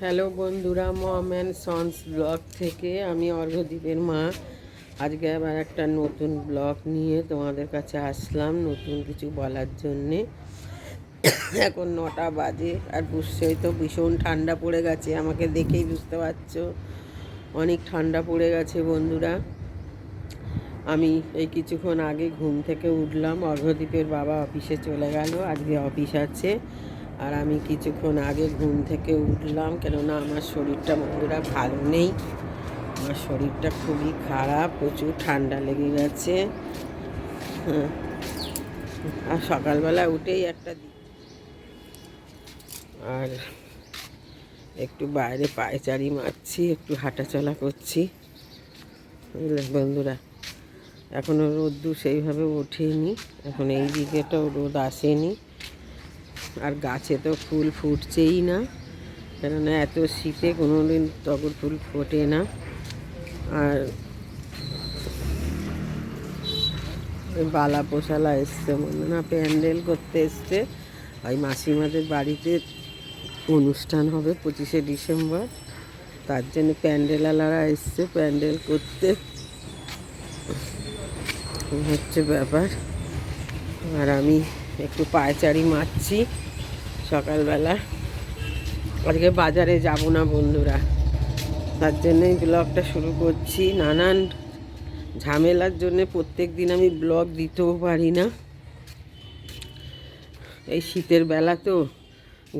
Hello বন্ধুরা, মম and sons blog থেকে আমি অর্ঘদ্বীপের মা। আজকে আবার একটা নতুন ব্লগ নিয়ে তোমাদের কাছে আসলাম নতুন কিছু বলার জন্যে। এখন নটা বাজে আর বুঝছেই তো ভীষণ ঠান্ডা পড়ে গেছে, আমাকে দেখেই বুঝতে পারছ। অনেক ঠান্ডা পড়ে গেছে বন্ধুরা। আমি এই কিছুক্ষণ আগে ঘুম থেকে উঠলাম। অর্ঘদ্বীপের বাবা অফিসে চলে গেল, আজকে অফিস আছে। আর আমি কিছুক্ষণ আগে ঘুম থেকে উঠলাম, কেননা আমার শরীরটা বন্ধুরা ভালো নেই। আমার শরীরটা খুবই খারাপ, প্রচুর ঠান্ডা লেগে গেছে। হ্যাঁ। আর সকালবেলা উঠেই একটা আর একটু বাইরে পায়চারি মারছি, একটু হাঁটাচলা করছি। বন্ধুরা? এখনও রোদ্দু সেইভাবে ওঠেনি। এখন এই দিকেটাও রোদ আসেনি। আর গাছে তো ফুল ফুটছেই না। কেননা এত শীতে কোনো দিন টগর ফুল ফোটে না। আর বালা পোশালা এসছে মনে না প্যান্ডেল করতে এসছে। ওই মাসিমাদের বাড়িতে অনুষ্ঠান হবে পঁচিশে ডিসেম্বর। তার জন্য প্যান্ডেলওয়ালারা এসছে, প্যান্ডেল করতে। এই হচ্ছে ব্যাপার। আর আমি একটু পায়চারি মারছি সকালবেলা। আজকে বাজারে যাব না বন্ধুরা। তার জন্যই ব্লগটা শুরু করছি। নানান ঝামেলার জন্যে প্রত্যেক দিন আমি ব্লগ দিতেও পারি না। এই শীতের বেলা তো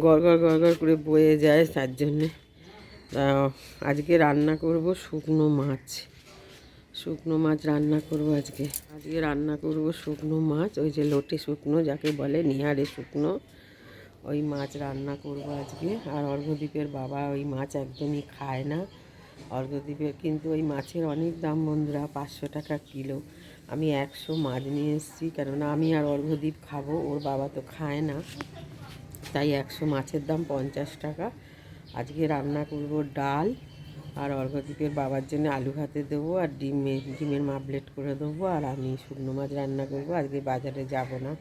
গড়গড় গড়গড় করে বয়ে যায়, তার জন্যে। আজকে রান্না করব শুকনো মাছ। শুকনো মাছ রান্না করব আজকে। আজকে রান্না করব শুকনো মাছ, ওই যে লোটে শুকনো যাকে বলে, নিহারে শুকনো। ওই মাছ রান্না করব আজকে। আর অর্ঘদ্বীপের বাবা ওই মাছ একদমই খায় না। অর্ঘদ্বীপের কিন্তু ওই মাছের অনেক দাম বন্ধুরা, পাঁচশো টাকা কিলো। আমি একশো মাছ নিয়ে এসেছি, কেননা আমি আর অর্ঘদ্বীপ খাব, ওর বাবা তো খায় না। তাই একশো মাছের দাম পঞ্চাশ টাকা। আজকে রান্না করব ডাল আর অর্ঘদ্বীপের বাবার জন্য আলু ভাতে দেবো আর ডিমে ডিমের মাপলেট করে দেবো আর আমি শুকনো মাছ রান্না করব। আজকে বাজারে যাব না।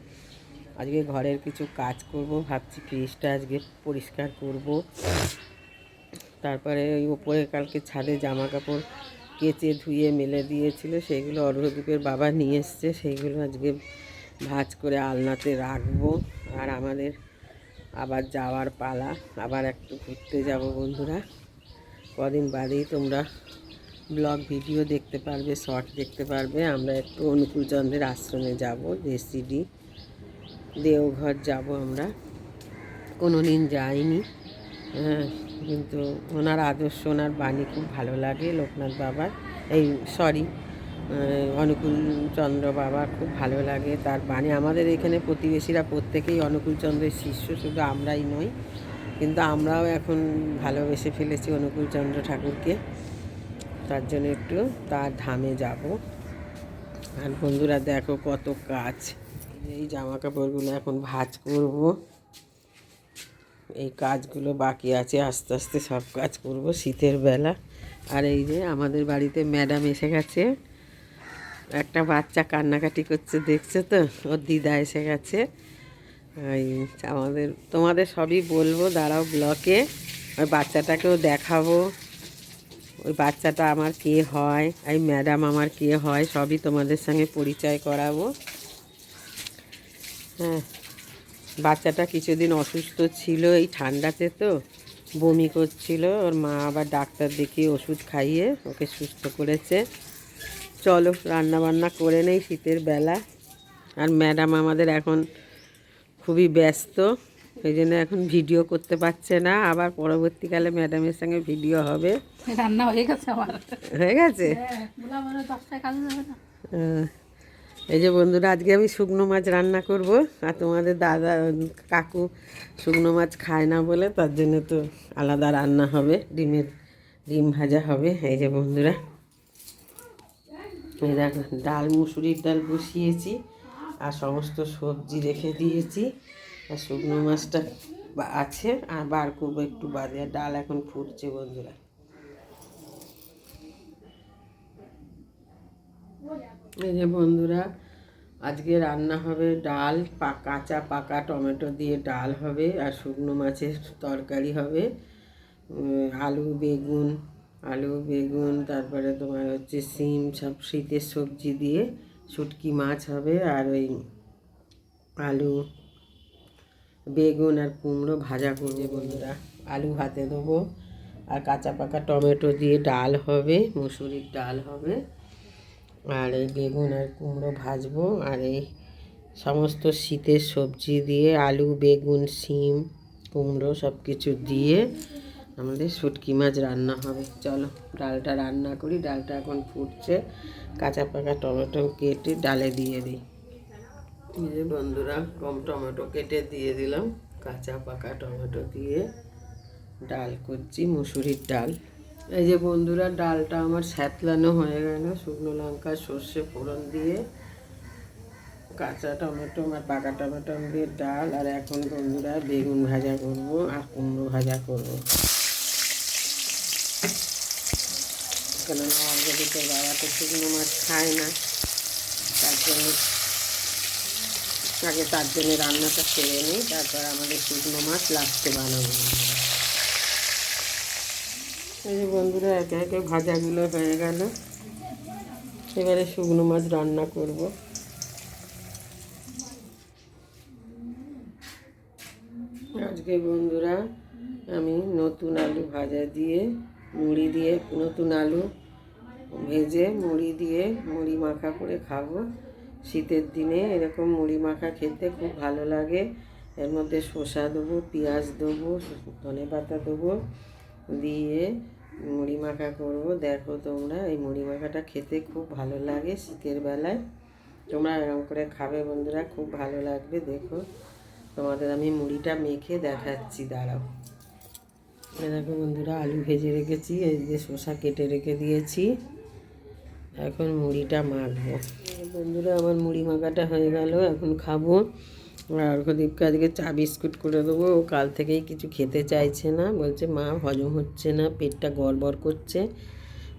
আজকে ঘরের কিছু কাজ করব, ভাবছি ফ্রিজটা আজকে পরিষ্কার করব। তারপরে ওই ওপরে কালকে ছাদে জামা কাপড় কেচে ধুয়ে মেলে দিয়েছিল সেইগুলো অর্ঘদ্বীপের বাবা নিয়ে এসছে সেইগুলো আজকে ভাজ করে আলনাতে রাখব। আর আমাদের আবার যাওয়ার পালা, আবার একটু ঘুরতে যাব বন্ধুরা। কদিন বাদেই তোমরা ব্লগ ভিডিও দেখতে পারবে, শর্ট দেখতে পারবে। আমরা একটু অনুকূলচন্দ্রের আশ্রমে যাব রেসিডি দেওঘর যাব আমরা। কোনো দিন যাইনি। হ্যাঁ কিন্তু ওনার আদর্শ, ওনার বাণী খুব ভালো লাগে, লোকনাথ বাবার। এই সরি অনুকূলচন্দ্র বাবা খুব ভালো লাগে, তার বাণী। আমাদের এখানে প্রতিবেশীরা প্রত্যেকেই অনুকূলচন্দ্রের শিষ্য, শুধু আমরাই নই। কিন্তু আমরাও এখন ভালোবেসে ফেলেছি অনুকূল চন্দ্র ঠাকুরকে। তার জন্য একটু তার ধামে যাব। আর বন্ধুরা দেখো কত কাজ। এই জামা কাপড়গুলো এখন ভাজ করব। এই কাজগুলো বাকি আছে, আস্তে আস্তে সব কাজ করব শীতের বেলা। আর এই যে আমাদের বাড়িতে ম্যাডাম এসে গেছে। একটা বাচ্চা কান্নাকাটি করছে, দেখছে তো? ওর দিদা এসে গেছে। আমাদের, তোমাদের সবই বলব, দাঁড়াও ব্লকে, ওই বাচ্চাটাকেও দেখাবো। ওই বাচ্চাটা আমার কে হয়, এই ম্যাডাম আমার কে হয়, সবই তোমাদের সঙ্গে পরিচয় করাবো। হ্যাঁ বাচ্চাটা কিছুদিন অসুস্থ ছিল, এই ঠান্ডাতে তো বমি করছিল, ওর মা আবার ডাক্তার দেখিয়ে ওষুধ খাইয়ে ওকে সুস্থ করেছে। চলো রান্না বান্না করে নেই শীতের বেলা। আর ম্যাডাম আমাদের এখন খুবই ব্যস্ত এই জন্য এখন ভিডিও করতে পারছে না। আবার পরবর্তীকালে ম্যাডামের সঙ্গে ভিডিও হবে। রান্না হয়ে গেছে আমার। হয়ে গেছে? হ্যাঁ এই যে বন্ধুরা আজকে আমি শুকনো মাছ রান্না করব আর তোমাদের দাদা কাকু শুকনো মাছ খায় না বলে তার জন্য তো আলাদা রান্না হবে ডিমের ডিম ভাজা হবে। এই যে বন্ধুরা এই দেখো ডাল মুসুরির ডাল বসিয়েছি। আর সমস্ত সবজি রেখে দিয়েছি। আর শুকনো মাছটা আছে, আর বার করব একটু বাদে। ডাল এখন ফুটছে বন্ধুরা। এই যে বন্ধুরা, আজকে রান্না হবে ডাল, পা কাঁচা, পাকা টমেটো দিয়ে ডাল হবে, আর শুকনো মাছের তরকারি হবে। আলু, বেগুন আলু, বেগুন, তারপরে তোমার হচ্ছে সিম, সব শীতের সবজি দিয়ে শুটকি মাছ হবে আর ওই আলু, বেগুন আর কুমড়ো ভাজা করবে বন্ধুরা। আলু ভাতে দেবো। আর কাঁচা পাকা টমেটো দিয়ে ডাল হবে, মুসুরির ডাল হবে। আর এই বেগুন আর কুমড়ো ভাজবো। আর এই সমস্ত শীতের সবজি দিয়ে আলু, বেগুন সিম কুমড়ো সব কিছু দিয়ে আমাদের শুটকি মাছ রান্না হবে। চলো, ডালটা রান্না করি। ডালটা এখন ফুটছে। কাঁচা পাকা টমেটো কেটে ডালে দিয়ে দিই। যে বন্ধুরা কম টমেটো কেটে দিয়ে দিলাম। কাঁচা পাকা টমেটো দিয়ে ডাল করছি, মুসুরির ডাল। এই যে বন্ধুরা, ডালটা আমার স্যাতলানো হয়ে গেল। শুকনো লঙ্কা, সর্ষে ফোড়ন দিয়ে কাঁচা টমেটো আর পাকা টমেটো দিয়ে ডাল। আর এখন বন্ধুরা, বেগুন ভাজা করব আর কুমড়ো ভাজা করব। কেন অলরেডি বাবা তো শুকনো মাছ খায় না, তার জন্য আগে তার জন্য রান্নাটা সেরে নিই, তারপর আমাদের শুকনো মাছ লাস্টে বানাবো। এই বন্ধুরা, একে একে ভাজাগুলো হয়ে গেল। এবারে শুকনো মাছ রান্না করব। আজকে বন্ধুরা, আমি নতুন আলু ভাজা দিয়ে মুড়ি দিয়ে নতুন আলু ভেজে মুড়ি দিয়ে মুড়ি মাখা করে খাব। শীতের দিনে এরকম মুড়ি মাখা খেতে খুব ভালো লাগে। এর মধ্যে শসা দেবো, পেঁয়াজ দেবো, ধনে পাতা দেবো, দিয়ে মুড়ি মাখা করব। দেখো তোমরা, এই মুড়ি মাখাটা খেতে খুব ভালো লাগে শীতের বেলায়। তোমরা এরকম করে খাবে বন্ধুরা, খুব ভালো লাগবে, দেখো। তোমাদের আমি মুড়িটা মেখে দেখাচ্ছি, দাঁড়াও। দেখো বন্ধুরা, আলু ভেজে রেখেছি, এই যে শসা কেটে রেখে দিয়েছি। এখন মুড়িটা মাখবো। বন্ধুরা, আমার মুড়ি মাখাটা হয়ে গেল, এখন খাব। আর অর্ঘদীপকে আজকে চা বিস্কুট করে দেবো, ও কাল থেকেই কিছু খেতে চাইছে না। বলছে, মা, হজম হচ্ছে না, পেটটা গড়বড় করছে।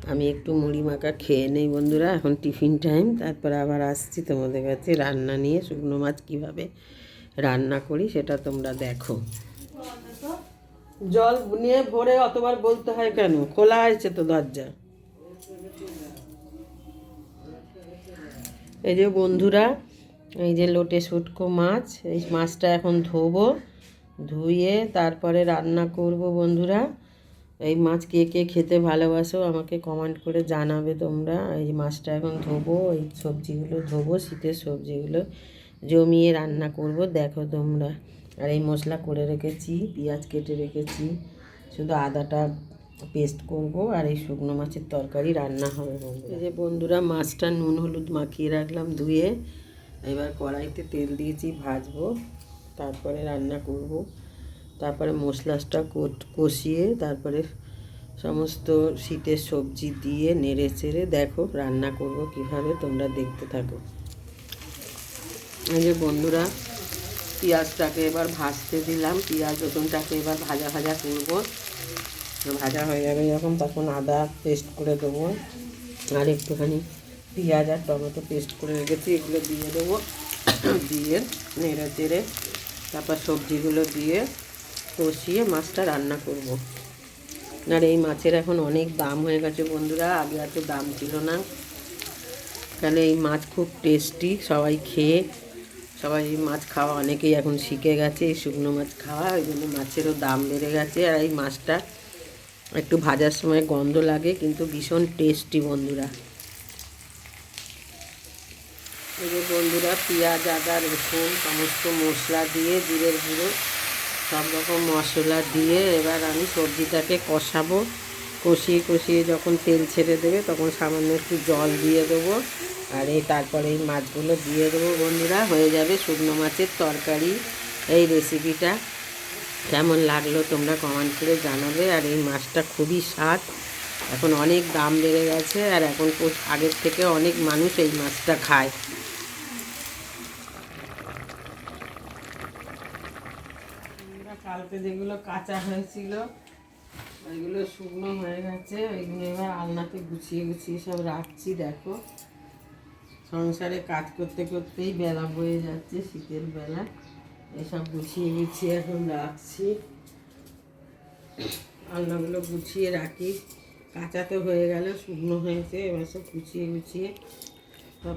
আমি একটু মুড়ি মাখা খেয়ে নেই বন্ধুরা, এখন টিফিন টাইম। তারপরে আবার আসছি তোমাদের কাছে রান্না নিয়ে, শুকনো মাছ কীভাবে রান্না করি সেটা তোমরা দেখো। জল নিয়ে ভরে অতবার বলতে হয় কেন? খোলা হয়েছে তো দরজা। এই যে বন্ধুরা, এই যে লোটে শুটকো মাছ, এই মাছটা এখন ধোবো, ধুয়ে তারপরে রান্না করব বন্ধুরা। এই মাছ কে কে খেতে ভালোবাসো আমাকে কমেন্ট করে জানাবে তোমরা। এই মাছটা এখন ধোবো, এই সবজিগুলো ধোবো, শীতের সবজিগুলো জমিয়ে রান্না করব, দেখো তোমরা। আর এই মশলা করে রেখেছি, পেঁয়াজ কেটে রেখেছি, শুধু আদাটা পেস্ট করব আর এই শুকনো মাছের তরকারি রান্না হবে এই যে বন্ধুরা, মাছটা নুন হলুদ মাখিয়ে রাখলাম ধুয়ে, এবার কড়াইতে তেল দিয়েছি ভাজবো, তারপরে রান্না করব। তারপরে মশলাটা কষিয়ে তারপরে সমস্ত শীতের সবজি দিয়ে নেড়ে চেড়ে দেখো রান্না করব কীভাবে, তোমরা দেখতে থাকো। এই যে বন্ধুরা পেঁয়াজটাকে এবার ভাজতে দিলাম। পেঁয়াজ, রসুনটাকে এবার ভাজা ভাজা করব। ভাজা হয়ে যাবে যখন, তখন আদা পেস্ট করে দেবো। আর একটুখানি পেঁয়াজ আর টমেটো পেস্ট করে রেখেছি, এগুলো দিয়ে দেবো। দিয়ে নেড়ে চেড়ে তারপর সবজিগুলো দিয়ে কষিয়ে মাছটা রান্না করব। আর এই মাছের এখন অনেক দাম হয়ে গেছে বন্ধুরা, আগে এত দাম ছিল না। তাহলে এই মাছ খুব টেস্টি, সবাই খেয়ে সবাই মাছ খাওয়া অনেকেই এখন শিখে গেছে, এই শুকনো মাছ খাওয়া ওই জন্য মাছেরও দাম বেড়ে গেছে আর এই মাছটা একটু ভাজার সময় গন্ধ লাগে, কিন্তু ভীষণ টেস্টি বন্ধুরা। এই যে বন্ধুরা, পেঁয়াজ, আদা, রসুন, সমস্ত মশলা দিয়ে, জিরের গুঁড়ো, সব রকম মশলা দিয়ে এবার আমি সবজিটাকে কষাবো। কষিয়ে কষিয়ে যখন তেল ছেড়ে দেবে, তখন সামান্য একটু জল দিয়ে দেবো। আর এই তারপরে এই মাছগুলো দিয়ে দেবো বন্ধুরা, হয়ে যাবে শুকনো মাছের তরকারি। এই রেসিপিটা কেমন লাগল তোমরা কমেন্ট করে জানাবে। আর এই মাছটা খুবই স্বাদ। এখন অনেক দাম বেড়ে গেছে আর এখন আগের থেকে অনেক মানুষ এই মাছটা খায়। কালকে যেগুলো কাঁচা হয়েছিল, ওইগুলো শুকনো হয়ে গেছে। ওইগুলো এবার আলনাতে গুছিয়ে গুছিয়ে সব রাখছি, দেখো। সংসারে কাজ করতে করতেই বেলা বয়ে যাচ্ছে, শীতের বেলা। এসব গুছিয়ে গুছিয়ে এখন রাখছি। আলনাগুলো গুছিয়ে রাখি। কাঁচা তো হয়ে গেল, শুকনো হয়েছে, এবার সব গুছিয়ে গুছিয়ে সব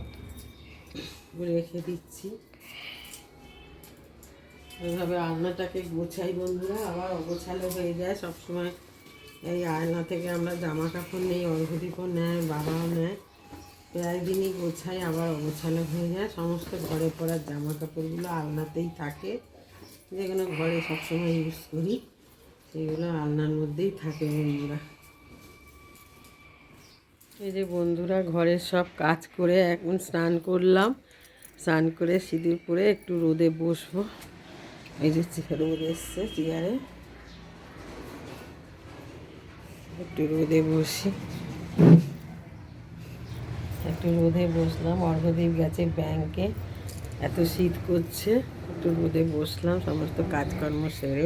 রেখে দিচ্ছি। এভাবে আলনাটাকে গোছাই বন্ধুরা, আবার অগোছালো হয়ে যায় সবসময়। এই আয়না থেকে আমরা জামা কাপড় নেই অর্ঘদীপও নেয়, বাবাও নেয়। প্রায় দিনই গোছাই আবার অগোছালো হয়ে যায়। সমস্ত ঘরে পড়ার জামা কাপড়গুলো আলনাতেই থাকে। যেগুলো ঘরে সবসময় ইউজ করি, সেগুলো আলনার মধ্যেই থাকে বন্ধুরা। এই যে বন্ধুরা, ঘরের সব কাজ করে এখন স্নান করলাম। স্নান করে সিঁদুর পরে একটু রোদে বসবো। এই যে রোদ এসছে চেয়ারে। একটু রোদে বসি। একটু রোদে বসলাম অর্ঘদ্বীপ গেছে ব্যাংকে এত শীত করছে, একটু রোদে বসলাম, সমস্ত কাজকর্ম সেরে।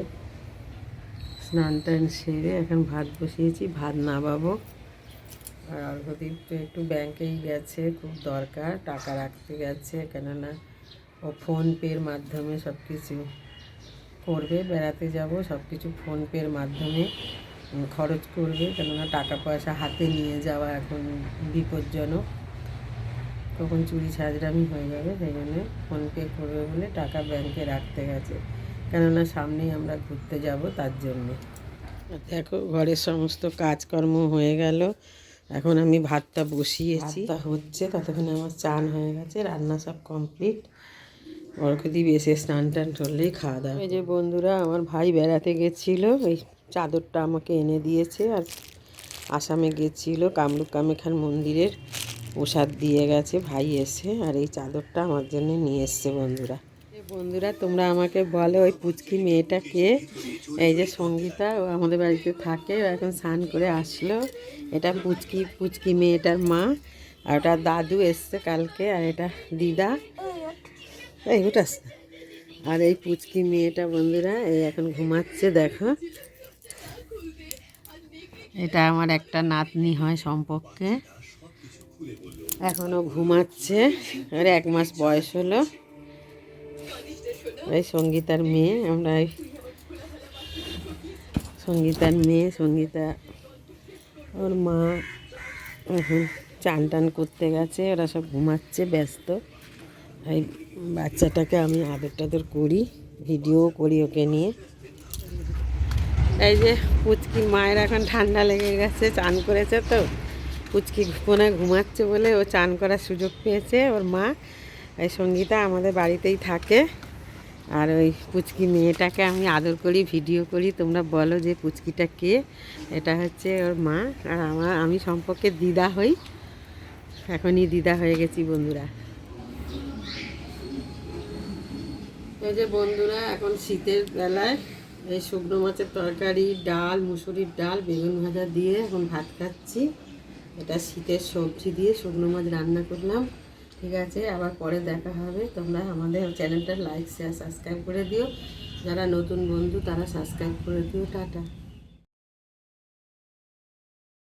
স্নান টান সেরে এখন ভাত বসিয়েছি, ভাত নামাবো। আর অর্ঘদ্বীপ তো একটু ব্যাংকেই গেছে, খুব দরকার, টাকা রাখতে গেছে, কেননা ও ফোনপের মাধ্যমে সব কিছু করবে, বেড়াতে যাব সব কিছু ফোনপের মাধ্যমে খরচ করবে, কেননা টাকা পয়সা হাতে নিয়ে যাওয়া এখন বিপজ্জনক। কখন চুরি ছাজরামি হয়ে যাবে সেই জন্য ফোনপে করবে বলে টাকা ব্যাংকে রাখতে গেছে। কেননা সামনেই আমরা ঘুরতে যাব তার জন্যে। দেখো ঘরের সমস্ত কাজকর্ম হয়ে গেল। এখন আমি ভাতটা বসিয়েছি। ভাতটা হচ্ছে ততক্ষণে আমার চান হয়ে গেছে রান্না সব কমপ্লিট অর্কদীপ এসে স্নান টান করলেই খাওয়া দাওয়া এই যে বন্ধুরা আমার ভাই বেড়াতে গেছিল এই চাদরটা আমাকে এনে দিয়েছে আর আসামে গেছিল কামরূপ কামেখান মন্দিরের। প্রসাদ দিয়ে গেছে, ভাই এসে আর এই চাদরটা আমার জন্য নিয়ে এসছে বন্ধুরা। বন্ধুরা, তোমরা আমাকে বলো ওই পুচকি মেয়েটা কে? এই যে সঙ্গীতা, ও আমাদের বাড়িতে থাকে, ও এখন স্নান করে আসলো। এটা পুচকি পুচকি মেয়েটার মা আর ওটা দাদু এসছে কালকে আর এটা দিদা। এই উঠাস। আর এই পুচকি মেয়েটা বন্ধুরা এই এখন ঘুমাচ্ছে, দেখো। এটা আমার একটা নাতনি হয় সম্পর্কে। এখনও ঘুমাচ্ছে। আর এক মাস বয়স হলো। এই সঙ্গীতার মেয়ে, আমরা সঙ্গীতার মেয়ে, সঙ্গীতা ওর মা এখন চান টান করতে গেছে, ওরা সব ঘুমাচ্ছে, ব্যস্ত। এই বাচ্চাটাকে আমি আদর টাদর করি, ভিডিও করি ওকে নিয়ে। এই যে পুচকি মায়ের এখন ঠান্ডা লেগে গেছে, চান করেছে তো। পুচকি কোনায় ঘুমাচ্ছে বলে ও চান করার সুযোগ পেয়েছে ওর মা। এই সঙ্গীতা আমাদের বাড়িতেই থাকে। আর ওই পুচকি মেয়েটাকে আমি আদর করি, ভিডিও করি। তোমরা বলো যে পুচকিটা কে? এটা হচ্ছে ওর মা। আর আমার, আমি সম্পর্কে দিদা হই। এখনই দিদা হয়ে গেছি বন্ধুরা। এই যে বন্ধুরা, এখন শীতের বেলায় এই শুকনো মাছের তরকারি, ডাল, মুসুরির ডাল, বেগুন ভাজা দিয়ে এখন ভাত খাচ্ছি। এটা শীতের সবজি দিয়ে শুকনো মাছ রান্না করলাম। ঠিক আছে, আবার পরে দেখা হবে। তোমরা আমাদের চ্যানেলটা লাইক শেয়ার সাবস্ক্রাইব করে দিও। যারা নতুন বন্ধু, তারা সাবস্ক্রাইব করে দিও। টাটা।